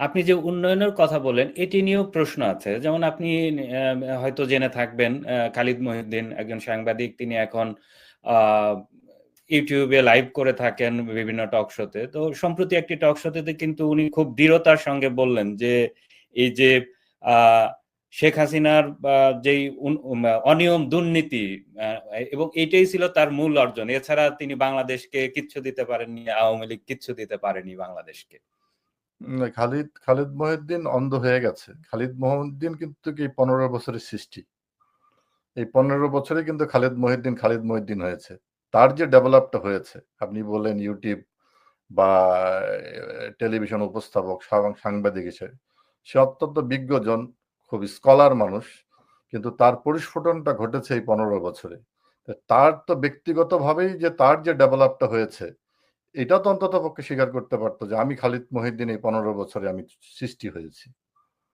আপনি যে উন্নয়নের কথা বলেন, এটি নিয়েও প্রশ্ন আছে। যেমন আপনি হয়তো জেনে থাকবেন খালিদ মহিউদ্দিন একজন সাংবাদিক, তিনি এখন ইউটিউবে লাইভ করে থাকেন বিভিন্ন টক শোতে তো। সম্প্রতি একটি টক শোতে কিন্তু উনি খুব দৃঢ়তার সঙ্গে বললেন যে, এই যে শেখ হাসিনার যেই অনিয়ম দুর্নীতি এবং এটাই ছিল তার মূল অর্জন। এছাড়া তিনি বাংলাদেশকে কিচ্ছু দিতে পারেননি, আওয়ামী লীগ কিচ্ছু দিতে পারেনি বাংলাদেশকে। খালিদ খালিদ মহিউদ্দিন অন্ধ হয়ে গেছে। খালিদ মহিউদ্দিন কিন্তু কি পনেরো বছরের সৃষ্টি। এই পনেরো বছরে কিন্তু খালিদ মহিউদ্দিন খালিদ মহিউদ্দিন হয়েছে। তার যে ডেভেলপটা হয়েছে, আপনি বলেন ইউটিউব বা টেলিভিশন উপস্থাপক সাংবাদিক হিসেবে, সে অত্যন্ত বিজ্ঞজন খুব স্কলার মানুষ, কিন্তু তার পরিস্ফুটনটা ঘটেছে এই পনেরো বছরে। তা তার তো ব্যক্তিগতভাবেই যে তার যে ডেভেলপটা হয়েছে এটা তো অন্তত পক্ষে স্বীকার করতে পারতো যে আমি খালিদ মহিউদ্দিন এই পনেরো বছরে আমি সৃষ্টি হয়েছি।